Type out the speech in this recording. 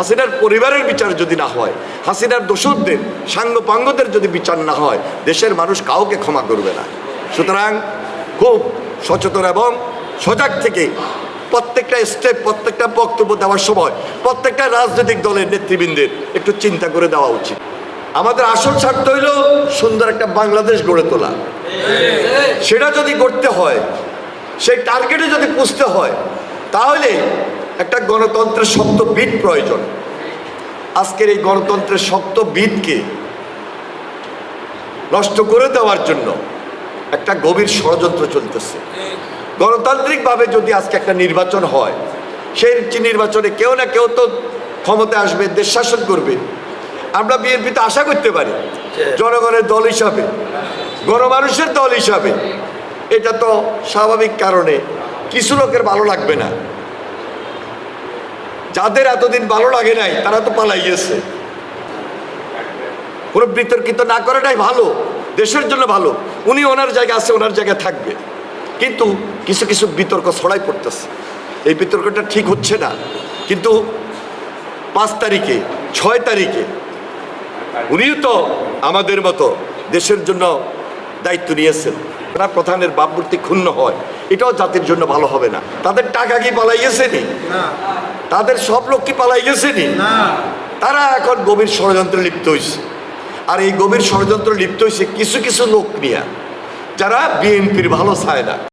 হাসিনার পরিবারের বিচার যদি না হয়, হাসিনার দোষরদের, সাঙ্গপাঙ্গদের যদি বিচার না হয়, দেশের মানুষ কাউকে ক্ষমা করবে না। সুতরাং খুব সচেতন এবং সজাগ থেকে প্রত্যেকটা স্টেপ প্রত্যেকটা বক্তব্য দেওয়ার সময় প্রত্যেকটা রাজনৈতিক দলের নেতৃবৃন্দের একটু চিন্তা করে দেওয়া উচিত। আমাদের আসল স্বার্থ হইল সুন্দর একটা বাংলাদেশ গড়ে তোলা। সেটা যদি করতে হয়, সেই টার্গেটে যদি পুষতে হয়, তাহলে একটা গণতন্ত্রের শক্ত বিট প্রয়োজন। আজকের এই গণতন্ত্রের শক্ত বিটকে নষ্ট করে দেওয়ার জন্য একটা গভীর ষড়যন্ত্র চলতেছে। গণতান্ত্রিকভাবে যদি আজকে একটা নির্বাচন হয়, সেই নির্বাচনে কেউ না কেউ তো ক্ষমতায় আসবে, দেশ শাসন করবে। আমরা বিএনপিতে আশা করতে পারি, জনগণের দল হিসাবে, গণমানুষের দল হিসাবে। এটা তো স্বাভাবিক কারণে কিছু লোকের ভালো লাগবে না। যাদের এতদিন ভালো লাগে নাই, তারা তো পালাই গেছে কোনো বিতর্কিত না করাটাই ভালো। দেশের জন্য ভালো। উনি ওনার জায়গা আছে, ওনার জায়গায় থাকবে। কিন্তু কিছু কিছু বিতর্ক ছড়াই পড়তেছে। এই বিতর্কটা ঠিক হচ্ছে না। কিন্তু পাঁচ তারিখে, ছয় তারিখে উনিও তো আমাদের মতো দেশের জন্য দায়িত্ব নিয়েছেন। তারা প্রধানের বাপমূর্তি ক্ষুণ্ণ হয়। এটাও জাতির জন্য ভালো হবে না। তাদের টাকা কি পালাই গেছে নি। তাদের সব লোক কি পালাই গেছে নি? তারা এখন গভীর ষড়যন্ত্রে লিপ্ত হয়েছে আর এই গভীর ষড়যন্ত্র লিপ্ত হয়েছে কিছু কিছু লোক নিয়ে যারা বিএনপির ভালো চায় না।